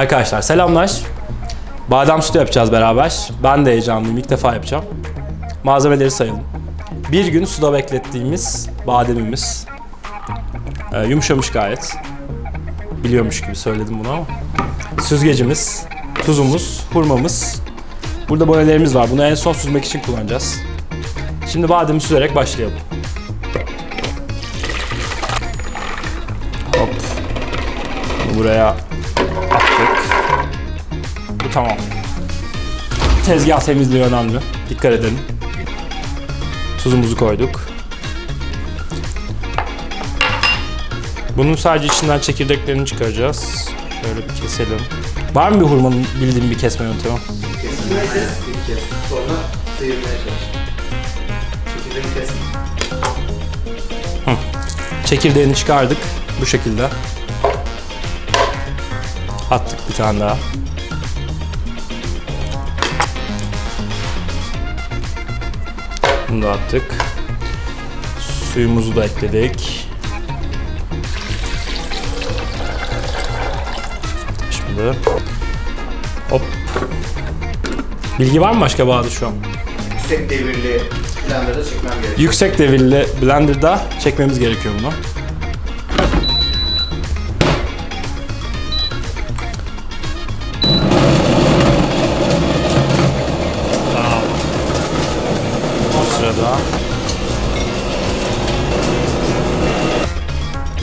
Arkadaşlar selamlar. Badem sütü yapacağız beraber. Ben de heyecanlıyım. İlk defa yapacağım. Malzemeleri sayalım. Bir gün suda beklettiğimiz bademimiz. Ee, yumuşamış gayet. Biliyormuş gibi söyledim bunu ama. Süzgecimiz, tuzumuz, hurmamız. Burada bonelerimiz var. Bunu en son süzmek için kullanacağız. Şimdi bademi süzerek başlayalım. Hop. Bunu buraya attık. Bu tamam. Tezgah temizliği önemli. Dikkat edelim. Tuzumuzu koyduk. Bunun sadece içinden çekirdeklerini çıkaracağız. Şöyle bir keselim. Var mı bir hurmanın bildiğin bir kesme yöntemi? Kesinlikle bir kez. Sonra sıyırmaya çalış. Çekirdeğini kes. Çekirdeğini çıkardık. Bu şekilde. Attık bir tane daha. Bunu da attık. Suyumuzu da ekledik. Şimdi hop. Bilgi var mı başka Bahadır şu an? Yüksek devirli blenderda çekmem gerekiyor. Yüksek devirli blenderda çekmemiz gerekiyor bunu.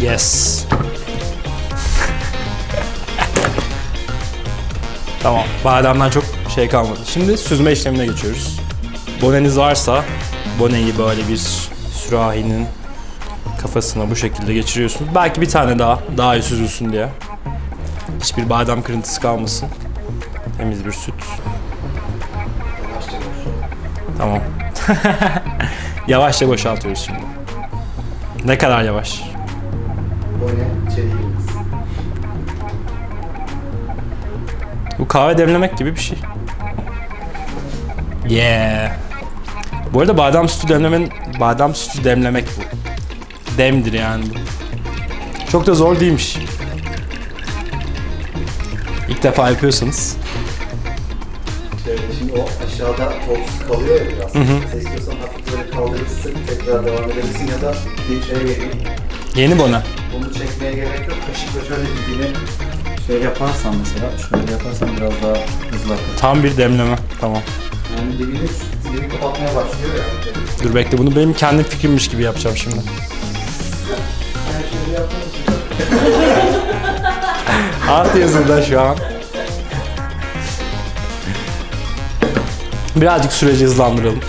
Yes. tamam. Bademden çok şey kalmadı. Şimdi süzme işlemine geçiyoruz. Boneniz varsa boneyi böyle bir sürahinin kafasına bu şekilde geçiriyorsunuz. Belki bir tane daha, daha iyi süzülsün diye. Hiçbir badem kırıntısı kalmasın. Temiz bir süt. Tamam. Yavaşça boşaltıyoruz şimdi. Ne kadar yavaş? Bu kahve demlemek gibi bir şey. Yeah. Bu arada badem sütü demlemenin badem sütü demlemek bu. Demdir yani bu. Çok da zor değilmiş. İlk defa yapıyorsanız. Şöyle şimdi o aşağıda toz kalıyor ya biraz. Sen istiyorsan hafif böyle kaldırırsın, tekrar devam edebilirsin ya da bir şey vereyim. Yeni bone. Bunu çekmeye gerek yok. Kaşıkla şöyle dibine şey yaparsan mesela, şöyle yaparsan biraz daha hızlı akar. Tam bir demleme. Tamam. Yani dibini, dibini kapatmaya başlıyor ya. Dur bekle bunu benim kendi fikrimmiş gibi yapacağım şimdi. Şeyi yaptığın için Alt yazıda şu an. Birazcık süreci hızlandıralım.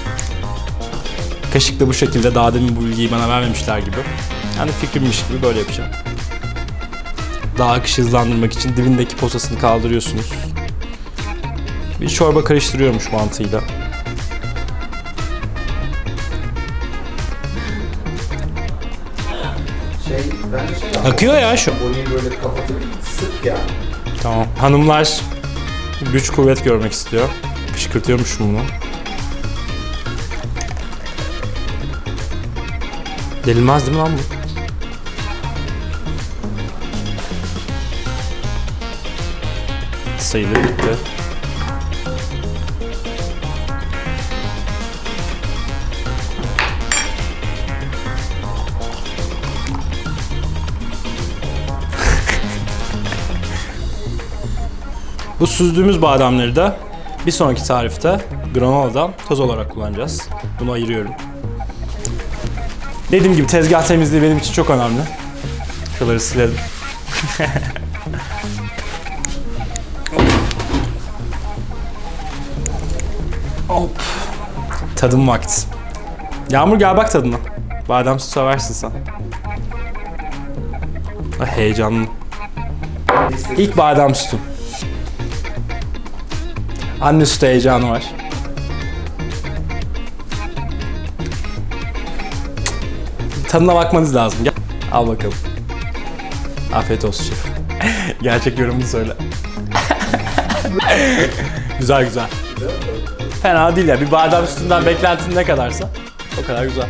Kaşıkla bu şekilde daha demin bu bilgiyi bana vermemişler gibi. Yani fikrimmiş gibi böyle yapacağım. Daha akışı hızlandırmak için dibindeki posasını kaldırıyorsunuz. Bir çorba karıştırıyormuş mantığıyla. şey, şey. Akıyor ya şu. Böyle kapatıp sık yani. Tamam. Hanımlar güç kuvvet görmek istiyor. Kışkırtıyormuşum bunu. Delilmez değil mi lan bu? Sayılı bitti. Bu süzdüğümüz bademleri de bir sonraki tarifte granoladan toz olarak kullanacağız. Bunu ayırıyorum. Dediğim gibi tezgah temizliği benim için çok önemli. Şuraları silelim. Hop. Tadım vakti. Yağmur gel bak tadına. Badem sütü seversin sen. Ay, heyecanlı. İlk badem sütü. Anne sütü heyecanı var. Tadına bakmanız lazım. Gel. Al bakalım. Afiyet olsun şef. Gerçek yorumunu söyle. güzel güzel. Fena değil ya. Bir badem sütünden beklentin ne kadarsa o kadar güzel.